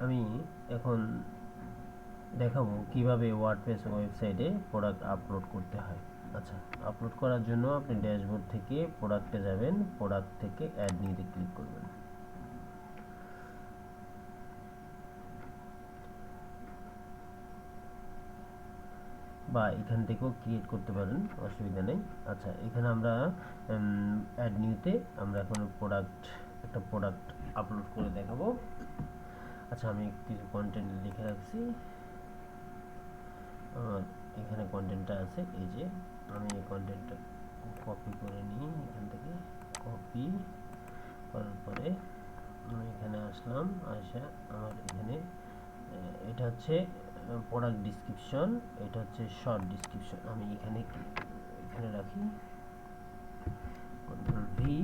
আমি এখন দেখাবো কীভাবে ওয়ার্ডপ্রেস ওয়েবসাইটে প্রোডাক্ট আপলোড করতে হয়। আচ্ছা আপলোড করার জন্য আপনি ড্যাশবোর্ড থেকে প্রোডাক্টে যাবেন প্রোডাক্ট থেকে অ্যাড নিতে ক্লিক করবেন। বা এখান থেকেও ক্রিয়েট করতে পারেন, অসুবিধা নেই। আচ্ছা এখানে আমরা অ্যাড নিউতে আমরা এখন প্রোডাক্ট একটা প্রোডাক্ট আপলোড করে দেখাবো। আচ্ছা আমি কিছু কন্টেন্ট লিখে রাখছি। এখানে কন্টেন্টটা আছে, এই যে আমি এই কন্টেন্টটা কপি করে নিই এখান থেকে। কপি করার পরে আমি এখানে আসলাম আসা আমার এখানে এটা হচ্ছে প্রোডাক্ট ডিসক্রিপশন এটা হচ্ছে শর্ট ডিসক্রিপশন আমি এখানে এখানে রাখি। ভি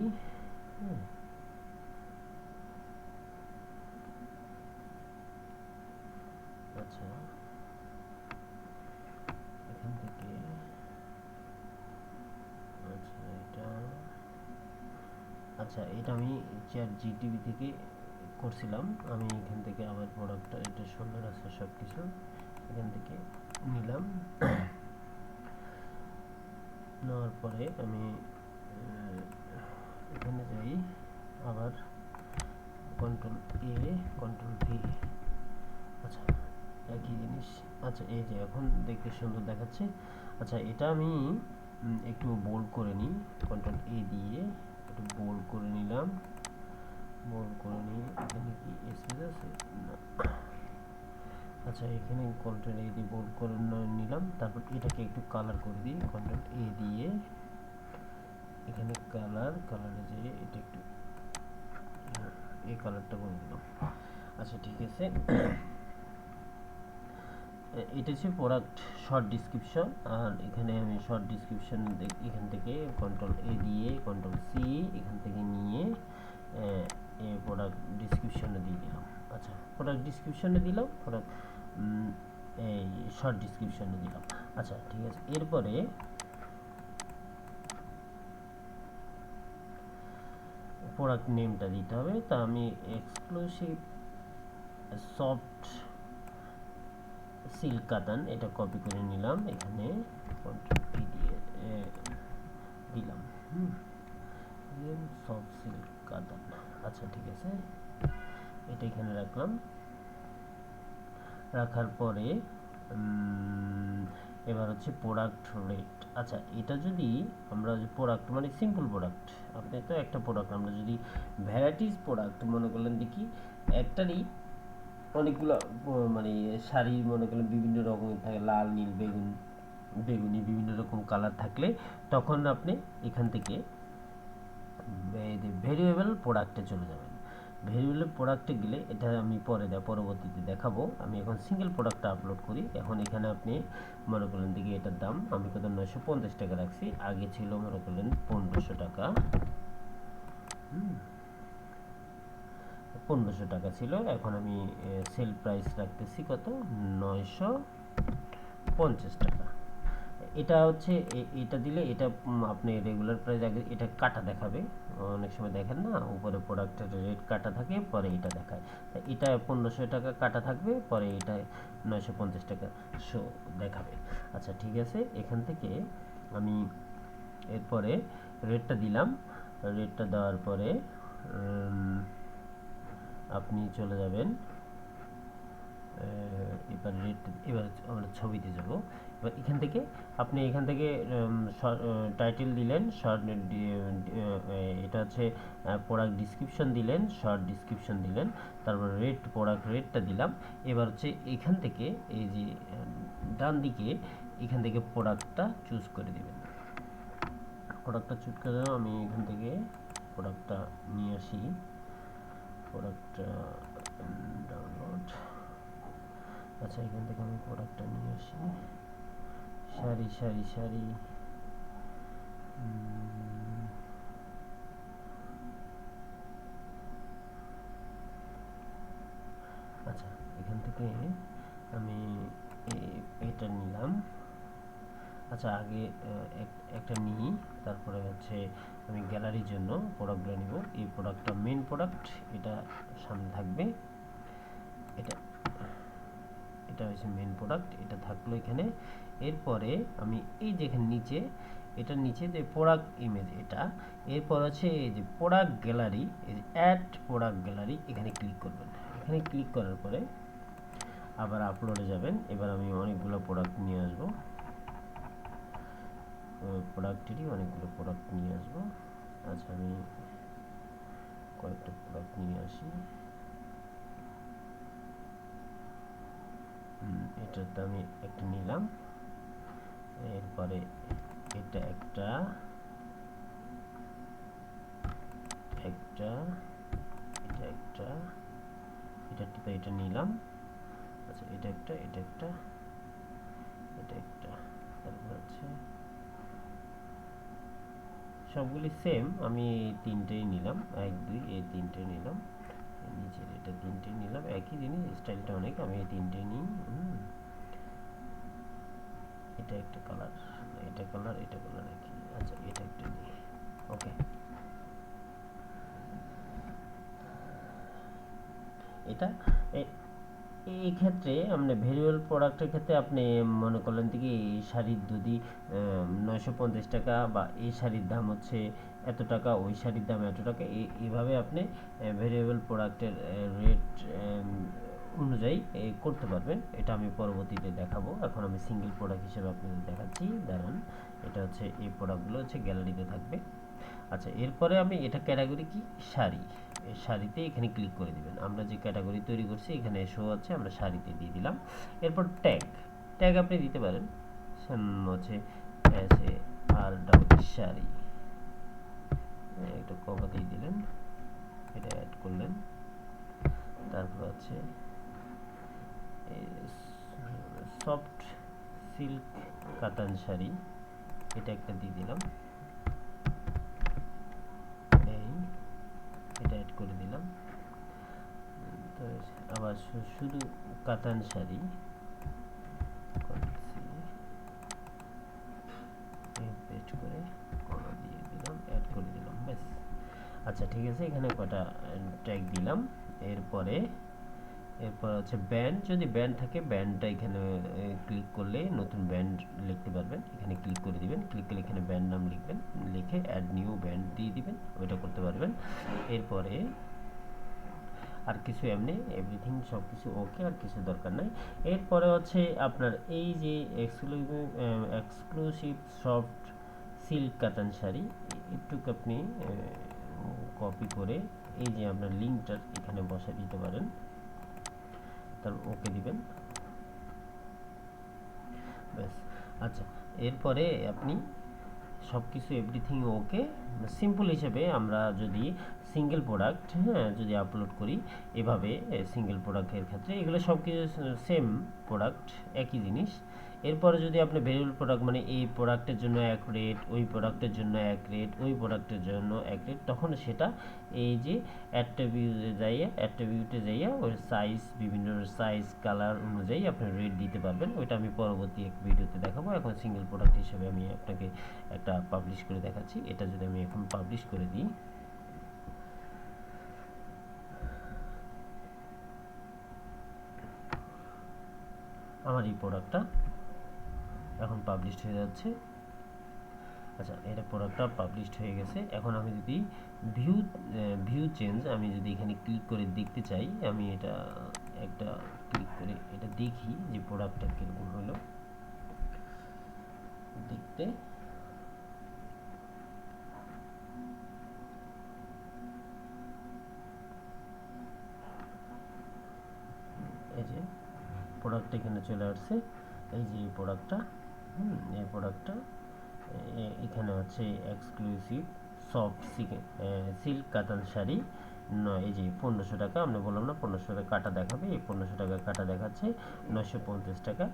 আচ্ছা। এখান থেকে আচ্ছা এটা আচ্ছা এটা আমি চ্যাট জিটিভি থেকে করছিলাম, আমি এখান থেকে আমার প্রোডাক্টটা এটা সুন্দর আছে সব কিছু এখান থেকে নিলাম। নেওয়ার পরে আমি এখানে যাই, আবার কন্ট্রোল এ কন্ট্রোল ভি আচ্ছা একই জিনিস। আচ্ছা এই যে এখন দেখতে সুন্দর দেখাচ্ছে। আচ্ছা এটা আমি একটু বোল্ড করে নিই। কন্ট্রোল এ দিয়ে একটু বোল্ড করে নিলাম। বোল্ড করে নিয়ে এখানে কি স্পেস আছে না আচ্ছা এখানে কন্ট্রোল এ দিয়ে বোল্ড করে নিলাম, তারপর এটাকে একটু কালার করে দিই কন্ট্রোল এ দিয়ে। এখানে কালার কালারে যে এটা একটু, এই কালারটা করে দিলাম। আচ্ছা ঠিক আছে। এটা হচ্ছে প্রোডাক্ট শর্ট ডিসক্রিপশন আর এখানে আমি শর্ট ডিসক্রিপশন এখান থেকে কন্ট্রোল এ দিয়ে কন্ট্রোল সি এখান থেকে নিয়ে প্রোডাক্ট ডিসক্রিপশনে দিয়ে দিলাম। আচ্ছা প্রোডাক্ট ডিসক্রিপশনে দিলাম প্রোডাক্ট এই শর্ট ডিসক্রিপশনে দিলাম। আচ্ছা ঠিক আছে, এরপরে প্রোডাক্ট নেমটা দিতে হবে। তা আমি এক্সক্লুসিভ সফট সিল্ক কাতান এটা কপি করে নিলাম এখানে। দিলাম। হুম সফট সিল্ক কাতান আচ্ছা ঠিক আছে। এটা এখানে রাখলাম। রাখার পরে এবার হচ্ছে প্রোডাক্ট রেট আচ্ছা এটা যদি আমরা প্রোডাক্ট মানে সিম্পল প্রোডাক্ট আপনি তো একটা প্রোডাক্ট আমরা যদি ভ্যারাইটিস প্রোডাক্ট মনে করলেন দেখি, একটারই অনেকগুলো মানে শাড়ি মনে করলেন বিভিন্ন রকমের থাকে, লাল, নীল, বেগুন, বেগুনি বিভিন্ন রকম কালার থাকলে তখন আপনি এখান থেকে ভেরিয়েবল প্রোডাক্টে চলে যাবেন। ভেরিয়েবল প্রোডাক্টে গেলে এটা আমি পরে পরবর্তীতে দেখাবো। আমি এখন সিঙ্গেল প্রোডাক্টটা আপলোড করি। এখন এখানে আপনি মনে করলেন দেখি এটার দাম, আমি কত, নয়শো পঞ্চাশ টাকা রাখছি। আগে ছিল মনে করলেন পনেরোশো টাকা। পনেরোশো টাকা ছিল। এখন আমি সেল প্রাইস রাখতেছি কত? নয়শো পঞ্চাশ টাকা। এটা হচ্ছে এটা দিলে এটা আপনি রেগুলার প্রাইস আগে এটা কাটা দেখাবে। অনেক সময় দেখেন না, উপরে প্রোডাক্টের রেট কাটা থাকে, পরে এটা দেখায়। এটা পনেরোশো টাকা কাটা থাকবে, পরে এটা নয়শো পঞ্চাশ টাকা শো দেখাবে। আচ্ছা ঠিক আছে, এখান থেকে আমি এরপরে রেটটা দিলাম। রেটটা দেওয়ার পরে আপনি চলে যাবেন এবার রেট এবার আমরা ছবিতে যাব। এবার এখান থেকে আপনি এখান থেকে টাইটেল দিলেন শর্ট এটা হচ্ছে প্রোডাক্ট ডিসক্রিপশন দিলেন শর্ট ডিসক্রিপশন দিলেন, তারপর রেট প্রোডাক্ট রেটটা দিলাম। এবার হচ্ছে এখান থেকে এই যে ডান দিকে এখান থেকে প্রোডাক্টটা চুজ করে দিবেন। প্রোডাক্টটা চুজ করে আমি এখান থেকে প্রোডাক্টটা নিয়ে আসি। প্রোডাক্ট ডাউনলোড আচ্ছা এখান থেকে আমি প্রোডাক্টটা নিয়ে আসি। শাড়ি সারি শাড়ি। আচ্ছা এখান থেকে আমি এটা নিলাম। আচ্ছা আগে এক- একটা নিই, তারপরে হচ্ছে আমি গ্যালারির জন্য প্রোডাক্টগুলো নিব। এই প্রোডাক্টটা মেন প্রোডাক্ট এটা সামনে থাকবে। এটা এটা হচ্ছে মেন প্রোডাক্ট এটা থাকল এখানে। এরপরে আমি এই যে এখানে নিচে, এটার নিচে যে প্রোডাক্ট ইমেজ এটা, এরপর আছে এই যে প্রোডাক্ট গ্যালারি এই যে অ্যাড প্রোডাক্ট গ্যালারি এখানে ক্লিক করবেন। এখানে ক্লিক করার পরে আবার আপলোডে যাবেন। এবার আমি অনেকগুলো প্রোডাক্ট নিয়ে আসব। প্রোডাক্টেরই অনেকগুলো প্রোডাক্ট নিয়ে আসব। আচ্ছা আমি কয়েকটা প্রোডাক্ট নিয়ে আসি। এটাতে আমি একটা নিলাম। এরপরে এটা একটা একটা, এটা একটা, এটা টিপে এটা নিলাম। আচ্ছা এটা একটা এটা একটা এটা একটা, তারপর হচ্ছে সবগুলি সেম আমি তিনটেই নিলাম, এক, দুই, এই তিনটে নিলাম। নিচের এটা তিনটে নিলাম, একই জিনিস স্টাইলটা অনেক, আমি এই তিনটে নিই এটা একটা কালার এটা কালার এটা কালার একই। আচ্ছা এটা একটা নিই। ওকে এটা এই ক্ষেত্রে আপনি ভেরিয়েবল প্রোডাক্টের ক্ষেত্রে আপনি মনে করলেন কি, এই শাড়ির যদি নয়শো পঞ্চাশ টাকা বা এই শাড়ির দাম হচ্ছে এত টাকা, ওই শাড়ির দাম এত টাকা এই- এইভাবে আপনি ভেরিয়েবল প্রোডাক্টের রেট অনুযায়ী করতে পারবেন। এটা আমি পরবর্তীতে দেখাবো। এখন আমি সিঙ্গেল প্রোডাক্ট হিসেবে আপনাদের দেখাচ্ছি। দাঁড়ান, এটা হচ্ছে, এই প্রোডাক্টগুলো হচ্ছে গ্যালারিতে থাকবে। আচ্ছা এরপরে আমি, এটা ক্যাটাগরি কি? শাড়ি। শাড়িতে এখানে ক্লিক করে দিবেন। আমরা যে ক্যাটাগরি তৈরি করছি, এখানে শো আছে, আমরা শাড়িতে দিয়ে দিলাম। এরপর ট্যাগ ট্যাগ আপনি দিতে পারেন। হচ্ছে আর ডাবল শাড়ি। একটা কমা দিয়ে দিলেন। এটা অ্যাড করলেন। তারপর আছে সফট সিল্ক কাতান শাড়ি। এটা একটা দিয়ে দিলাম এই এটা অ্যাড করে দিলাম তো আবার শুধু কাতান শাড়ি পেস্ট করে দিয়ে দিলাম অ্যাড করে দিলাম, ব্যাস। আচ্ছা ঠিক আছে, এখানে কটা ট্যাগ দিলাম। এরপরে এরপর হচ্ছে ব্যান্ড যদি ব্যান্ড থাকে ব্যান্ডটা এখানে ক্লিক করলে নতুন ব্যান্ড লিখতে পারবেন। এখানে ক্লিক করে দিবেন। ক্লিক করলে এখানে ব্যান্ড নাম লিখবেন। লিখে অ্যাড নিউ ব্যান্ড দিয়ে দিবেন। ওইটা করতে পারবেন। এরপরে আর কিছু এমনি এভরিথিং সব কিছু ওকে আর কিছু দরকার নাই। এরপরে হচ্ছে আপনার এই যে এক্সক্লুসিভ এক্সক্লুসিভ সফট সিল্ক কাতান শাড়ি একটু আপনি কপি করে এই যে আপনার লিঙ্কটা এখানে বসে দিতে পারেন। তারপর ওকে দিবেন। ব্যাস আচ্ছা এরপরে আপনি সব কিছু এভরিথিং ওকে সিম্পল হিসেবে আমরা যদি সিঙ্গেল প্রোডাক্ট হ্যাঁ যদি আপলোড করি, এভাবে সিঙ্গেল প্রোডাক্টের ক্ষেত্রে এগুলো সব কিছু সেম প্রোডাক্ট একই জিনিস। এরপরে যদি আপনি ভেরিয়েবল প্রোডাক্ট মানে এই প্রোডাক্টের জন্য এক রেট ওই প্রোডাক্টের জন্য এক রেট ওই প্রোডাক্টের জন্য এক রেট তখন সেটা এই যে অ্যাট্রিবিউটে যাইয়া অ্যাট্রিবিউটে যাইয়া ওই সাইজ বিভিন্ন সাইজ কালার অনুযায়ী আপনি রেট দিতে পারবেন। ওইটা আমি পরবর্তী এক ভিডিওতে দেখাবো। এখন সিঙ্গেল প্রোডাক্ট হিসেবে আমি আপনাকে একটা পাবলিশ করে দেখাচ্ছি। এটা যদি আমি এখন পাবলিশ করে দিই। আমার এই প্রোডাক্টটা এখন পাবলিশড হয়ে যাচ্ছে। আচ্ছা এটা প্রোডাক্টটা পাবলিশড হয়ে গেছে। এখন আমি যদি ভিউ ভিউ চেঞ্জ আমি যদি এখানে ক্লিক করে দেখতে চাই, আমি এটা একটা ক্লিক করে এটা দেখি যে প্রোডাক্টটা কীরকম হলো। দেখতে। এই যে প্রোডাক্ট এখানে চলে আসছে। এই যে প্রোডাক্টটা হুম, এই প্রোডাক্টটা এখানে হচ্ছে এক্সক্লুসিভ সফট সিল্ক কাতান শাড়ি। নয় এই যে পনেরোশো টাকা, আমরা বললাম না, পনেরোশো টাকা কাটা দেখাবে, এই পনেরোশো টাকা কাটা দেখাচ্ছে নশো পঞ্চাশ টাকা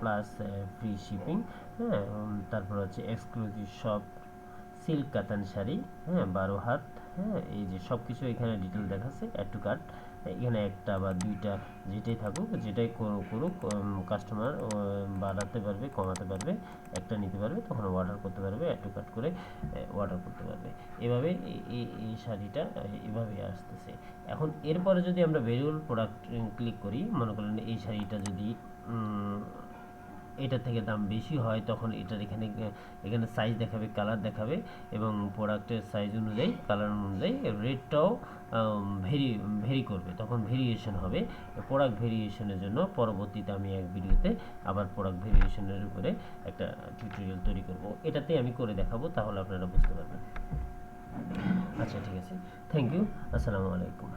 প্লাস ফ্রি শিপিং হ্যাঁ তারপর হচ্ছে এক্সক্লুসিভ সফট সিল্ক কাতান শাড়ি হ্যাঁ বারো হাত হ্যাঁ এই যে সব কিছু এখানে ডিটেল দেখাচ্ছে অ্যাড টু কার্ট এখানে একটা বা দুইটা যেটাই থাকুক, যেটাই করুক করুক কাস্টমার বাড়াতে পারবে, কমাতে পারবে, একটা নিতে পারবে, তখন অর্ডার করতে পারবে, একটু কাট করে অর্ডার করতে পারবে। এভাবে এই- শাড়িটা এভাবে আসতেছে। এখন এরপরে যদি আমরা ভেরিয়েবল প্রোডাক্ট ক্লিক করি, মনে করেন এই শাড়িটা যদি এটা থেকে দাম বেশি হয়, তখন এটার এখানে এখানে সাইজ দেখাবে কালার দেখাবে এবং প্রোডাক্টের সাইজ অনুযায়ী কালার অনুযায়ী রেটটাও ভেরি ভেরি করবে। তখন ভেরিয়েশন হবে। প্রোডাক্ট ভেরিয়েশনের জন্য পরবর্তীতে আমি এক ভিডিওতে আবার প্রোডাক্ট ভেরিয়েশনের উপরে একটা টিউটোরিয়াল তৈরি করব। এটাতে আমি করে দেখাবো, তাহলে আপনারা বুঝতে পারবেন। আচ্ছা ঠিক আছে। থ্যাংক ইউ আসসালামু আলাইকুম।